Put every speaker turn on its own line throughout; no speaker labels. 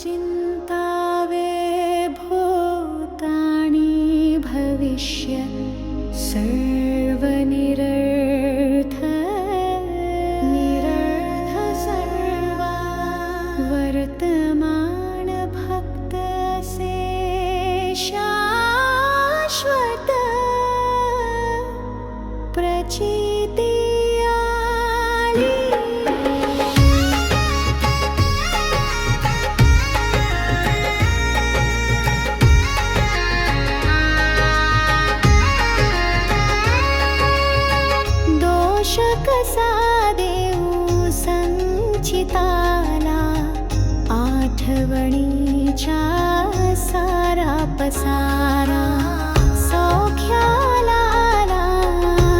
चिन्ता वे भूतानि भविष्य सर्वनिरर्थ निरर्थ सर्वा वर्तमानभक्तसेशाश्वत प्रचिति संचिताला आठवणीच्या सारा पसारा. सौख्याला आला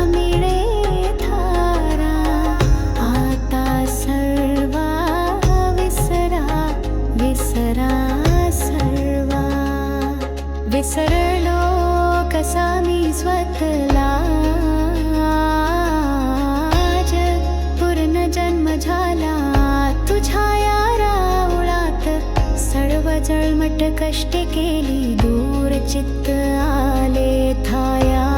मिळे थारा. आता सर्वा विसरा विसरा सर्वा. विसरलो कसा मी स्वतला. पूर्ण जन्म झाला. जळमट कष्ट केली दूर चित्त आले थाया